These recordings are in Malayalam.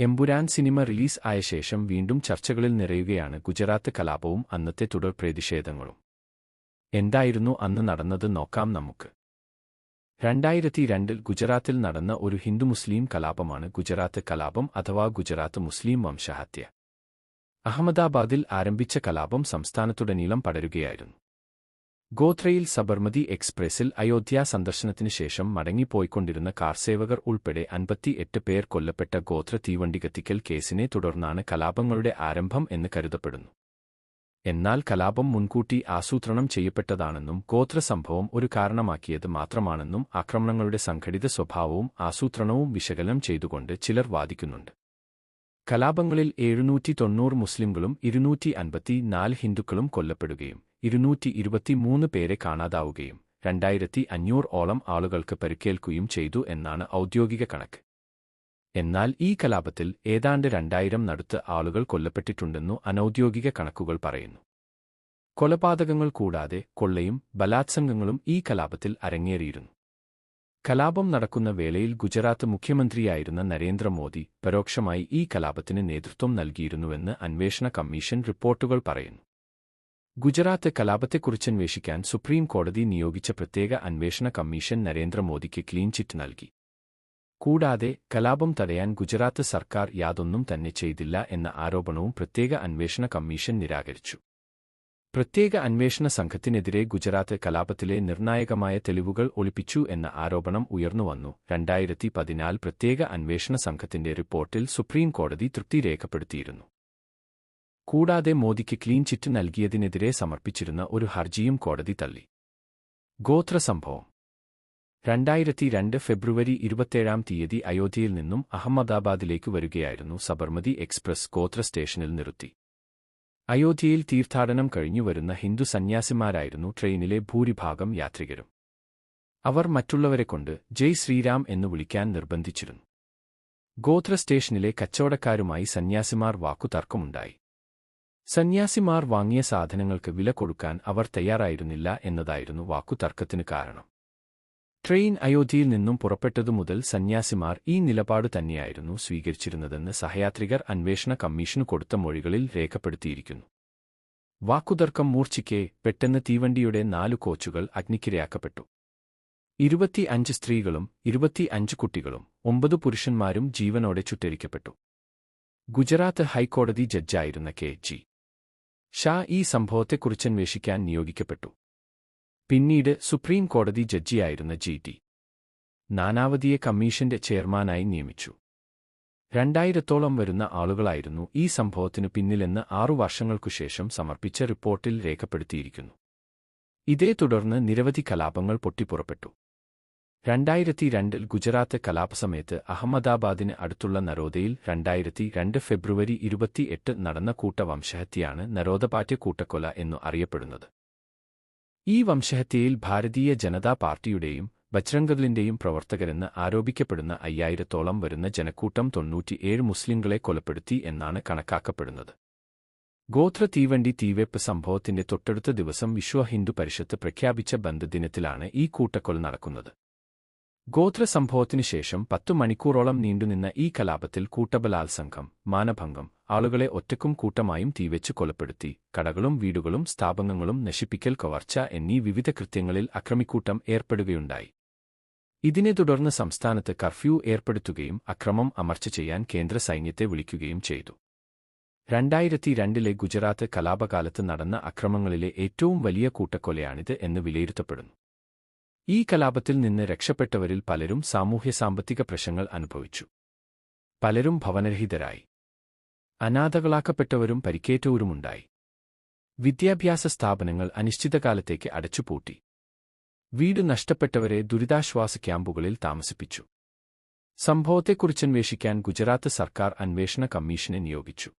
എമ്പുരാൻ സിനിമ റിലീസ് ആയ ശേഷം വീണ്ടും ചർച്ചകളിൽ നിറയുകയാണ് ഗുജറാത്ത് കലാപവും അന്നത്തെ തുടർ പ്രതിഷേധങ്ങളും. എന്തായിരുന്നു അന്ന് നടന്നത് നോക്കാം നമുക്ക്. രണ്ടായിരത്തി രണ്ടിൽ ഗുജറാത്തിൽ നടന്ന ഒരു ഹിന്ദു മുസ്ലിം കലാപമാണ് ഗുജറാത്ത് കലാപം അഥവാ ഗുജറാത്ത് മുസ്ലിം വംശഹത്യ. അഹമ്മദാബാദിൽ ആരംഭിച്ച കലാപം സംസ്ഥാനത്തുടനീളം പടരുകയായിരുന്നു. ഗോത്രയിൽ സബർമതി എക്സ്പ്രസിൽ അയോധ്യ സന്ദർശനത്തിനു ശേഷം മടങ്ങിപ്പോയിക്കൊണ്ടിരുന്ന കാർസേവകർ ഉൾപ്പെടെ അൻപത്തിയെട്ട് പേർ കൊല്ലപ്പെട്ട ഗോത്ര തീവണ്ടി കത്തിക്കൽ കേസിനെ തുടർന്നാണ് കലാപങ്ങളുടെ ആരംഭം എന്ന് കരുതപ്പെടുന്നു. എന്നാൽ കലാപം മുൻകൂട്ടി ആസൂത്രണം ചെയ്യപ്പെട്ടതാണെന്നും ഗോത്ര സംഭവം ഒരു കാരണമാക്കിയത് മാത്രമാണെന്നും ആക്രമണങ്ങളുടെ സംഘടിത സ്വഭാവവും ആസൂത്രണവും വിശകലനം ചെയ്തുകൊണ്ട് ചിലർ വാദിക്കുന്നുണ്ട്. കലാപങ്ങളിൽ എഴുന്നൂറ്റി തൊണ്ണൂറ് മുസ്ലിംകളും ഇരുന്നൂറ്റി അൻപത്തി നാല് ഹിന്ദുക്കളും കൊല്ലപ്പെടുകയും ഇരുന്നൂറ്റി ഇരുപത്തിമൂന്ന് പേരെ കാണാതാവുകയും രണ്ടായിരത്തി അഞ്ഞൂറ് ഓളം ആളുകൾക്ക് പരിക്കേൽക്കുകയും ചെയ്തു എന്നാണ് ഔദ്യോഗിക കണക്ക്. എന്നാൽ ഈ കലാപത്തിൽ ഏതാണ്ട് രണ്ടായിരം നടുത്ത് ആളുകൾ കൊല്ലപ്പെട്ടിട്ടുണ്ടെന്നു അനൌദ്യോഗിക കണക്കുകൾ പറയുന്നു. കൊലപാതകങ്ങൾ കൂടാതെ കൊള്ളയും ബലാത്സംഗങ്ങളും ഈ കലാപത്തിൽ അരങ്ങേറിയിരുന്നു. കലാപം നടക്കുന്ന വേളയിൽ ഗുജറാത്ത് മുഖ്യമന്ത്രിയായിരുന്ന നരേന്ദ്രമോദി പരോക്ഷമായി ഈ കലാപത്തിന് നേതൃത്വം നൽകിയിരുന്നുവെന്ന് അന്വേഷണ കമ്മീഷൻ റിപ്പോർട്ടുകൾ പറയുന്നു. ഗുജറാത്ത് കലാപത്തെക്കുറിച്ചന്വേഷിക്കാൻ സുപ്രീം കോടതി നിയോഗിച്ച പ്രത്യേക അന്വേഷണ കമ്മീഷൻ നരേന്ദ്രമോദിക്ക് ക്ലീൻ ചിറ്റ് നൽകി. കൂടാതെ കലാപം തടയാൻ ഗുജറാത്ത് സർക്കാർ യാതൊന്നും തന്നെ ചെയ്തില്ല എന്ന ആരോപണവും പ്രത്യേക അന്വേഷണ കമ്മീഷൻ നിരാകരിച്ചു. പ്രത്യേക അന്വേഷണ സംഘത്തിനെതിരെ ഗുജറാത്ത് കലാപത്തിലെ നിർണായകമായ തെളിവുകൾ ഒളിപ്പിച്ചു എന്ന ആരോപണം ഉയർന്നുവന്നു രണ്ടായിരത്തി പതിനാല് പ്രത്യേക അന്വേഷണ സംഘത്തിന്റെ റിപ്പോർട്ടിൽ സുപ്രീം കോടതി തൃപ്തി രേഖപ്പെടുത്തിയിരുന്നു. കൂടാതെ മോദിക്ക് ക്ലീൻ ചിറ്റ് നൽകിയതിനെതിരെ സമർപ്പിച്ചിരുന്ന ഒരു ഹർജിയും കോടതി തള്ളി. ഗോത്ര സംഭവം രണ്ടായിരത്തി രണ്ട് ഫെബ്രുവരി ഇരുപത്തേഴാം തീയതി അയോധ്യയിൽ നിന്നും അഹമ്മദാബാദിലേക്ക് വരികയായിരുന്നു സബർമതി എക്സ്പ്രസ് ഗോത്ര സ്റ്റേഷനിൽ നിർത്തി അയോധ്യയിൽ തീർത്ഥാടനം കഴിഞ്ഞുവരുന്ന ഹിന്ദു സന്യാസിമാരായിരുന്നു ട്രെയിനിലെ ഭൂരിഭാഗം യാത്രികരും. അവർ മറ്റുള്ളവരെക്കൊണ്ട് ജയ് ശ്രീരാം എന്ന് വിളിക്കാൻ നിർബന്ധിച്ചിരുന്നു. ഗോത്ര സ്റ്റേഷനിലെ കച്ചവടക്കാരുമായി സന്യാസിമാർ വാക്കുതർക്കമുണ്ടായി. സന്യാസിമാർ വാങ്ങിയ സാധനങ്ങൾക്ക് വില കൊടുക്കാൻ അവർ തയ്യാറായിരുന്നില്ല എന്നതായിരുന്നു വാക്കുതർക്കത്തിന് കാരണം. ട്രെയിൻ അയോധ്യയിൽ നിന്നും പുറപ്പെട്ടതു മുതൽ സന്യാസിമാർ ഈ നിലപാട് തന്നെയായിരുന്നു സ്വീകരിച്ചിരുന്നതെന്ന് സഹയാത്രികർ അന്വേഷണ കമ്മീഷന് കൊടുത്ത മൊഴികളിൽ രേഖപ്പെടുത്തിയിരിക്കുന്നു. വാക്കുതർക്കം മൂർച്ഛിക്കെ പെട്ടെന്ന് തീവണ്ടിയുടെ നാലു കോച്ചുകൾ അഗ്നിക്കിരയാക്കപ്പെട്ടു. ഇരുപത്തി അഞ്ച് സ്ത്രീകളും ഇരുപത്തി അഞ്ച് കുട്ടികളും ഒമ്പത് പുരുഷന്മാരും ജീവനോടെ ചുട്ടരിക്കപ്പെട്ടു ഗുജറാത്ത് ഹൈക്കോടതി ജഡ്ജായിരുന്ന കെ ജി. ഷാ ഈ സംഭവത്തെക്കുറിച്ചന്വേഷിക്കാൻ നിയോഗിക്കപ്പെട്ടു. പിന്നീട് സുപ്രീം കോടതി ജഡ്ജിയായിരുന്ന ജി ടി നാനാവതിയെ കമ്മീഷന്റെ ചെയർമാനായി നിയമിച്ചു. രണ്ടായിരത്തോളം വരുന്ന ആളുകളായിരുന്നു ഈ സംഭവത്തിനു പിന്നിലെന്ന് ആറു വർഷങ്ങൾക്കുശേഷം സമർപ്പിച്ച റിപ്പോർട്ടിൽ രേഖപ്പെടുത്തിയിരിക്കുന്നു. ഇതേ തുടർന്ന് നിരവധി കലാപങ്ങൾ പൊട്ടിപ്പുറപ്പെട്ടു. രണ്ടായിരത്തി രണ്ടിൽ ഗുജറാത്ത് കലാപസമയത്ത് അഹമ്മദാബാദിന് അടുത്തുള്ള നരോദയിൽ രണ്ടായിരത്തി രണ്ട് ഫെബ്രുവരി ഇരുപത്തിയെട്ട് നടന്ന കൂട്ടവംശഹത്യയാണ് നരോദപാറ്റ്യ കൂട്ടക്കൊല എന്നു അറിയപ്പെടുന്നത്. ഈ വംശഹത്യയിൽ ഭാരതീയ ജനതാ പാർട്ടിയുടെയും ബജ്രംഗദലിന്റെയും പ്രവർത്തകരെന്ന് ആരോപിക്കപ്പെടുന്ന അയ്യായിരത്തോളം വരുന്ന ജനക്കൂട്ടം തൊണ്ണൂറ്റിയേഴ് മുസ്ലിംകളെ കൊലപ്പെടുത്തി എന്നാണ് കണക്കാക്കപ്പെടുന്നത്. ഗോത്ര തീവണ്ടി തീവെപ്പ് സംഭവത്തിന്റെ തൊട്ടടുത്ത ദിവസം വിശ്വ ഹിന്ദു പരിഷത്ത് പ്രഖ്യാപിച്ച ബന്ദ് ദിനത്തിലാണ് ഈ കൂട്ടക്കൊല നടക്കുന്നത്. ഗോത്ര സംഭവത്തിനു ശേഷം പത്തു മണിക്കൂറോളം നീണ്ടുനിന്ന ഈ കലാപത്തിൽ കൂട്ടബലാത്സംഘം മാനഭംഗം ആളുകളെ ഒറ്റക്കും കൂട്ടമായും തീവെച്ച് കൊലപ്പെടുത്തി കടകളും വീടുകളും സ്ഥാപനങ്ങളും നശിപ്പിക്കൽ കവർച്ച എന്നീ വിവിധ കൃത്യങ്ങളിൽ അക്രമിക്കൂട്ടം ഏർപ്പെടുകയുണ്ടായി. ഇതിനെ തുടർന്ന് സംസ്ഥാനത്ത് കർഫ്യൂ ഏർപ്പെടുത്തുകയും അക്രമം അമർച്ച ചെയ്യാൻ കേന്ദ്ര സൈന്യത്തെ വിളിക്കുകയും ചെയ്തു. രണ്ടായിരത്തി രണ്ടിലെ ഗുജറാത്ത് കലാപകാലത്ത് നടന്ന അക്രമങ്ങളിലെ ഏറ്റവും വലിയ കൂട്ടക്കൊലയാണിത് എന്ന് വിലയിരുത്തപ്പെടുന്നു. ഈ കലാപത്തിൽ നിന്ന് രക്ഷപ്പെട്ടവരിൽ പലരും സാമൂഹ്യ സാമ്പത്തിക പ്രശ്നങ്ങൾ അനുഭവിച്ചു. പലരും ഭവനരഹിതരായി. അനാഥകളാക്കപ്പെട്ടവരും പരിക്കേറ്റവരുമുണ്ടായി. വിദ്യാഭ്യാസ സ്ഥാപനങ്ങൾ അനിശ്ചിതകാലത്തേക്ക് അടച്ചുപൂട്ടി. വീട് നഷ്ടപ്പെട്ടവരെ ദുരിതാശ്വാസ ക്യാമ്പുകളിൽ താമസിപ്പിച്ചു. സംഭവത്തെക്കുറിച്ചന്വേഷിക്കാൻ ഗുജറാത്ത് സർക്കാർ അന്വേഷണ കമ്മീഷനെ നിയോഗിച്ചു.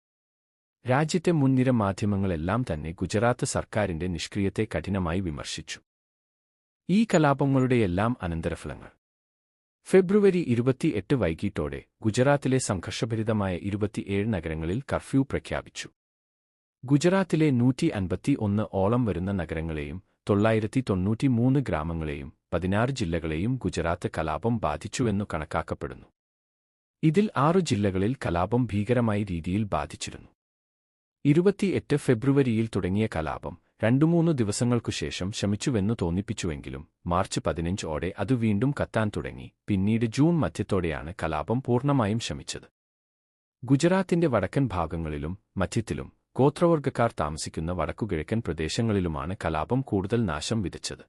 രാജ്യത്തെ മുൻനിര മാധ്യമങ്ങളെല്ലാം തന്നെ ഗുജറാത്ത് സർക്കാരിന്റെ നിഷ്ക്രിയത്തെ കഠിനമായി വിമർശിച്ചു. ഈ കലാപങ്ങളുടെയെല്ലാം അനന്തരഫലങ്ങൾ. ഫെബ്രുവരി ഇരുപത്തിയെട്ട് വൈകിട്ടോടെ ഗുജറാത്തിലെ സംഘർഷഭരിതമായ ഇരുപത്തിയേഴ് നഗരങ്ങളിൽ കർഫ്യൂ പ്രഖ്യാപിച്ചു. ഗുജറാത്തിലെ നൂറ്റി അൻപത്തി ഒന്ന് ഓളം വരുന്ന നഗരങ്ങളെയും തൊള്ളായിരത്തി തൊണ്ണൂറ്റിമൂന്ന് ഗ്രാമങ്ങളെയും പതിനാറ് ജില്ലകളെയും ഗുജറാത്ത് കലാപം ബാധിച്ചുവെന്നു കണക്കാക്കപ്പെടുന്നു. ഇതിൽ ആറു ജില്ലകളിൽ കലാപം ഭീകരമായ രീതിയിൽ ബാധിച്ചിരുന്നു. ഇരുപത്തിയെട്ട് ഫെബ്രുവരിയിൽ തുടങ്ങിയ കലാപം രണ്ടുമൂന്നു ദിവസങ്ങൾക്കുശേഷം ശമിച്ചുവെന്നു തോന്നിപ്പിച്ചുവെങ്കിലും മാർച്ച് പതിനഞ്ചോടെ അത് വീണ്ടും കത്താൻ തുടങ്ങി. പിന്നീട് ജൂൺ മധ്യത്തോടെയാണ് കലാപം പൂർണമായും ശമിച്ചത്. ഗുജറാത്തിന്റെ വടക്കൻ ഭാഗങ്ങളിലും മധ്യത്തിലും ഗോത്രവർഗക്കാർ താമസിക്കുന്ന വടക്കുകിഴക്കൻ പ്രദേശങ്ങളിലുമാണ് കലാപം കൂടുതൽ നാശം വിതച്ചത്.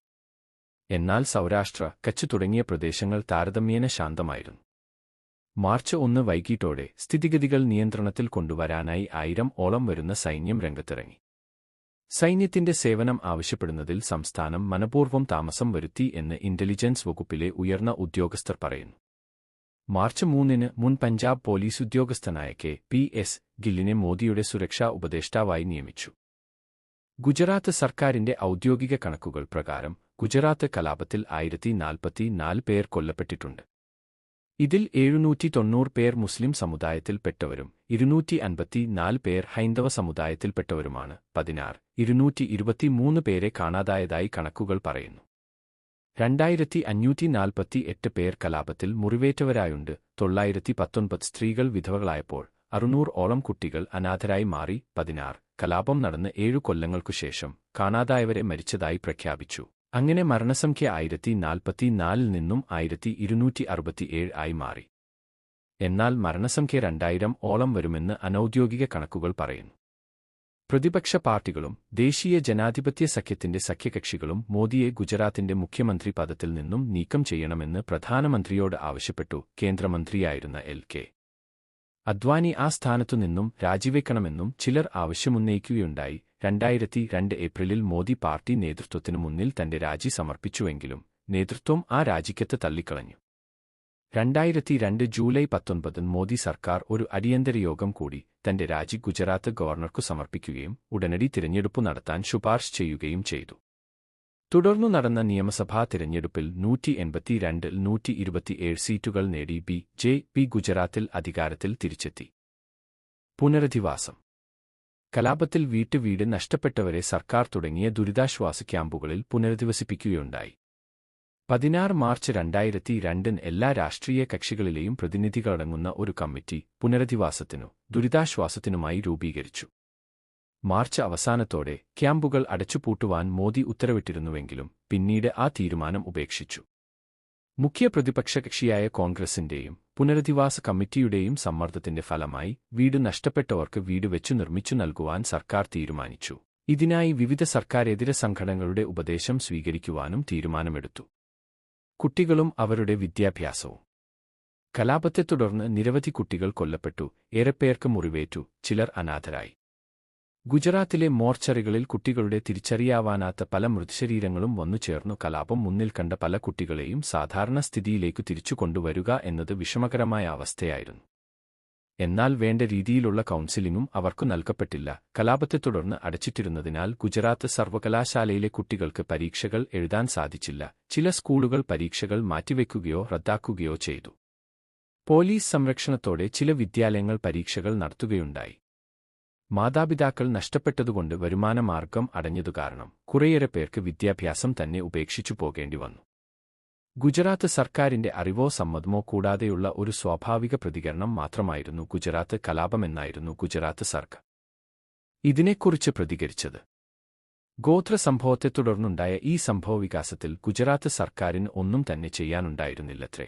എന്നാൽ സൗരാഷ്ട്ര കച്ച് തുടങ്ങിയ പ്രദേശങ്ങൾ താരതമ്യേന ശാന്തമായിരുന്നു. മാർച്ച് ഒന്ന് വൈകിട്ടോടെ സ്ഥിതിഗതികൾ നിയന്ത്രണത്തിൽ കൊണ്ടുവരാനായി ആയിരം ഓളം വരുന്ന സൈന്യം രംഗത്തിറങ്ങി. സൈന്യത്തിന്റെ സേവനം ആവശ്യപ്പെടുന്നതിൽ സംസ്ഥാനം മനപൂർവം താമസം വരുത്തി എന്ന് ഇന്റലിജൻസ് വകുപ്പിലെ ഉയർന്ന ഉദ്യോഗസ്ഥർ പറയുന്നു. മാർച്ച് മൂന്നിന് മുൻ പഞ്ചാബ് പോലീസ് ഉദ്യോഗസ്ഥനായ കെ. പി. എസ്. ഗില്ലിനെ മോദിയുടെ സുരക്ഷാ ഉപദേഷ്ടാവായി നിയമിച്ചു. ഗുജറാത്ത് സർക്കാരിന്റെ ഔദ്യോഗിക കണക്കുകൾ പ്രകാരം ഗുജറാത്ത് കലാപത്തിൽ ആയിരത്തി നാൽപ്പത്തിനാല് പേർ കൊല്ലപ്പെട്ടിട്ടുണ്ട്. ഇതിൽ എഴുന്നൂറ്റി തൊണ്ണൂറ് പേർ മുസ്ലിം സമുദായത്തിൽപ്പെട്ടവരും ഇരുന്നൂറ്റി അൻപത്തിനാല് പേർ ഹൈന്ദവ സമുദായത്തിൽപ്പെട്ടവരുമാണ്. പതിനാറ് ഇരുന്നൂറ്റി ഇരുപത്തിമൂന്ന് പേരെ കാണാതായതായി കണക്കുകൾ പറയുന്നു. രണ്ടായിരത്തി അഞ്ഞൂറ്റി നാൽപ്പത്തി എട്ട് പേർ കലാപത്തിൽ മുറിവേറ്റവരായുണ്ട്. തൊള്ളായിരത്തി പത്തൊൻപത് സ്ത്രീകൾ വിധവകളായപ്പോൾ അറുന്നൂറ് ഓളം കുട്ടികൾ അനാഥരായി മാറി. പതിനാറ് കലാപം നടന്ന് ഏഴു കൊല്ലങ്ങൾക്കുശേഷം കാണാതായവരെ മരിച്ചതായി പ്രഖ്യാപിച്ചു. അങ്ങനെ മരണസംഖ്യ ആയിരത്തി നാൽപ്പത്തിനാലിൽ നിന്നും ആയിരത്തി ഇരുന്നൂറ്റി അറുപത്തിയേഴ് ആയി മാറി. എന്നാൽ മരണസംഖ്യ രണ്ടായിരം ഓളം വരുമെന്ന് അനൌദ്യോഗിക കണക്കുകൾ പറയുന്നു. പ്രതിപക്ഷ പാർട്ടികളും ദേശീയ ജനാധിപത്യ സഖ്യത്തിന്റെ സഖ്യകക്ഷികളും മോദിയെ ഗുജറാത്തിന്റെ മുഖ്യമന്ത്രി പദത്തിൽ നിന്നും നീക്കം ചെയ്യണമെന്ന് പ്രധാനമന്ത്രിയോട് ആവശ്യപ്പെട്ടു കേന്ദ്രമന്ത്രിയായിരുന്ന എൽ കെ. അദ്വാനി ആ സ്ഥാനത്തുനിന്നും രാജിവെക്കണമെന്നും ചിലർ ആവശ്യമുന്നയിക്കുകയുണ്ടായി. രണ്ടായിരത്തി രണ്ട് ഏപ്രിലിൽ മോദി പാർട്ടി നേതൃത്വത്തിനു മുന്നിൽ തന്റെ രാജി സമർപ്പിച്ചുവെങ്കിലും നേതൃത്വം ആ രാജിക്കത്ത് തള്ളിക്കളഞ്ഞു. രണ്ടായിരത്തി രണ്ട് ജൂലൈ പത്തൊൻപതിന് മോദി സർക്കാർ ഒരു അടിയന്തര യോഗം കൂടി തന്റെ രാജി ഗുജറാത്ത് ഗവർണർക്കു സമർപ്പിക്കുകയും ഉടനടി തിരഞ്ഞെടുപ്പ് നടത്താൻ ശുപാർശ ചെയ്യുകയും ചെയ്തു. തുടർന്നു നടന്ന നിയമസഭാ തിരഞ്ഞെടുപ്പിൽ നൂറ്റി എൺപത്തിരണ്ടിൽ നൂറ്റി ഇരുപത്തിയേഴ് സീറ്റുകൾ നേടി ബി ജെ പി ഗുജറാത്തിൽ അധികാരത്തിൽ തിരിച്ചെത്തി. പുനരധിവാസം. കലാപത്തിൽ വീട്ടുവീട് നഷ്ടപ്പെട്ടവരെ സർക്കാർ തുടങ്ങിയ ദുരിതാശ്വാസ ക്യാമ്പുകളിൽ പുനരധിവസിപ്പിക്കുകയുണ്ടായി. പതിനാറ് മാർച്ച് രണ്ടായിരത്തി രണ്ടിന് എല്ലാ രാഷ്ട്രീയ കക്ഷികളിലെയും പ്രതിനിധികളടങ്ങുന്ന ഒരു കമ്മിറ്റി പുനരധിവാസത്തിനു ദുരിതാശ്വാസത്തിനുമായി രൂപീകരിച്ചു. മാർച്ച് അവസാനത്തോടെ ക്യാമ്പുകൾ അടച്ചുപൂട്ടുവാൻ മോദി ഉത്തരവിട്ടിരുന്നുവെങ്കിലും പിന്നീട് ആ തീരുമാനം ഉപേക്ഷിച്ചു. മുഖ്യ പ്രതിപക്ഷ കക്ഷിയായ കോൺഗ്രസിന്റെയും പുനരധിവാസ കമ്മിറ്റിയുടെയും സമ്മർദ്ദത്തിന്റെ ഫലമായി വീട് നഷ്ടപ്പെട്ടവർക്ക് വീട് വെച്ചു നിർമ്മിച്ചു നൽകുവാൻ സർക്കാർ തീരുമാനിച്ചു. ഇതിനായി വിവിധ സർക്കാരെതിര സംഘടനകളുടെ ഉപദേശം സ്വീകരിക്കുവാനും തീരുമാനമെടുത്തു. കുട്ടികളും അവരുടെ വിദ്യാഭ്യാസവും. കലാപത്തെ തുടർന്ന് നിരവധി കുട്ടികൾ കൊല്ലപ്പെട്ടു ഏറെപ്പേർക്ക് മുറിവേറ്റു ചിലർ അനാഥരായി. ഗുജറാത്തിലെ മോർച്ചറികളിൽ കുട്ടികളുടെ തിരിച്ചറിയാവാനാത്ത പല മൃതശരീരങ്ങളും വന്നുചേർന്നു കലാപം മുന്നിൽ കണ്ട പല കുട്ടികളെയും സാധാരണ സ്ഥിതിയിലേക്കു തിരിച്ചു കൊണ്ടുവരുക എന്നത് വിഷമകരമായ അവസ്ഥയായിരുന്നു. എന്നാൽ വേണ്ട രീതിയിലുള്ള കൗൺസിലിംഗും അവർക്കു നൽകപ്പെട്ടില്ല. കലാപത്തെ തുടർന്ന് അടച്ചിട്ടിരുന്നതിനാൽ ഗുജറാത്ത് സർവകലാശാലയിലെ കുട്ടികൾക്ക് പരീക്ഷകൾ എഴുതാൻ സാധിച്ചില്ല. ചില സ്കൂളുകൾ പരീക്ഷകൾ മാറ്റിവെക്കുകയോ റദ്ദാക്കുകയോ ചെയ്തു. പോലീസ് സംരക്ഷണത്തോടെ ചില വിദ്യാലയങ്ങൾ പരീക്ഷകൾ നടത്തുകയുണ്ടായി. മാതാപിതാക്കൾ നഷ്ടപ്പെട്ടതുകൊണ്ട് വരുമാനമാർഗം അടഞ്ഞതു കാരണം കുറേയേറെ പേർക്ക് വിദ്യാഭ്യാസം തന്നെ ഉപേക്ഷിച്ചു പോകേണ്ടി വന്നു ഗുജറാത്ത് സർക്കാരിന്റെ അറിവോ സമ്മതമോ കൂടാതെയുള്ള ഒരു സ്വാഭാവിക പ്രതികരണം മാത്രമായിരുന്നു ഗുജറാത്ത് കലാപമെന്നായിരുന്നു ഗുജറാത്ത് സർക്കാർ ഇതിനെക്കുറിച്ച് പ്രതികരിച്ചത്. ഗോത്ര സംഭവത്തെ തുടർന്നുണ്ടായ ഈ സംഭവവികാസത്തിൽ ഗുജറാത്ത് സർക്കാരിന് ഒന്നും തന്നെ ചെയ്യാനുണ്ടായിരുന്നില്ലത്രേ.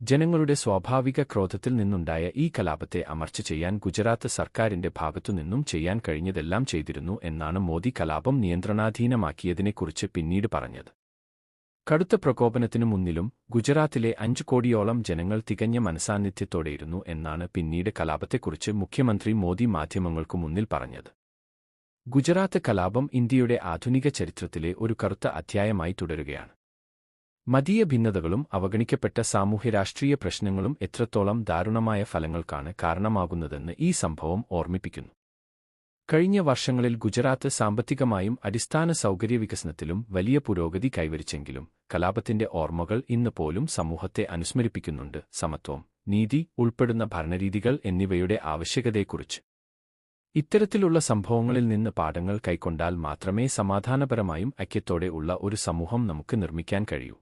ജനങ്ങളുടെ സ്വാഭാവിക ക്രോധത്തിൽ നിന്നുണ്ടായ ഈ കലാപത്തെ അമർച്ച ചെയ്യാൻ ഗുജറാത്ത് സർക്കാരിന്റെ ഭാഗത്തുനിന്നും ചെയ്യാൻ കഴിഞ്ഞതെല്ലാം ചെയ്തിരുന്നു എന്നാണ് മോദി കലാപം നിയന്ത്രണാധീനമാക്കിയതിനെക്കുറിച്ച് പിന്നീട് പറഞ്ഞത്. കടുത്ത പ്രകോപനത്തിനു മുന്നിലും ഗുജറാത്തിലെ അഞ്ചു കോടിയോളം ജനങ്ങൾ തികഞ്ഞ മനസാന്നിധ്യത്തോടെയിരുന്നു എന്നാണ് പിന്നീട് കലാപത്തെക്കുറിച്ച് മുഖ്യമന്ത്രി മോദി മാധ്യമങ്ങൾക്കു മുന്നിൽ പറഞ്ഞത്. ഗുജറാത്ത് കലാപം ഇന്ത്യയുടെ ആധുനിക ചരിത്രത്തിലെ ഒരു കറുത്ത അധ്യായമായി തുടരുകയാണ്. മതീയ ഭിന്നതകളും അവഗണിക്കപ്പെട്ട സാമൂഹ്യരാഷ്ട്രീയ പ്രശ്നങ്ങളും എത്രത്തോളം ദാരുണമായ ഫലങ്ങൾക്കാണ് കാരണമാകുന്നതെന്ന് ഈ സംഭവം ഓർമ്മിപ്പിക്കുന്നു. കഴിഞ്ഞ വർഷങ്ങളിൽ ഗുജറാത്ത് സാമ്പത്തികമായും അടിസ്ഥാന സൗകര്യ വികസനത്തിലും വലിയ പുരോഗതി കൈവരിച്ചെങ്കിലും കലാപത്തിന്റെ ഓർമ്മകൾ ഇന്ന് പോലും സമൂഹത്തെ അനുസ്മരിപ്പിക്കുന്നുണ്ട്. സമത്വം നീതി ഉൾപ്പെടുന്ന ഭരണരീതികൾ എന്നിവയുടെ ആവശ്യകതയെക്കുറിച്ച്. ഇത്തരത്തിലുള്ള സംഭവങ്ങളിൽ നിന്ന് പാഠങ്ങൾ കൈക്കൊണ്ടാൽ മാത്രമേ സമാധാനപരമായും ഐക്യത്തോടെ ഉള്ള ഒരു സമൂഹം നമുക്ക് നിർമ്മിക്കാൻ കഴിയൂ.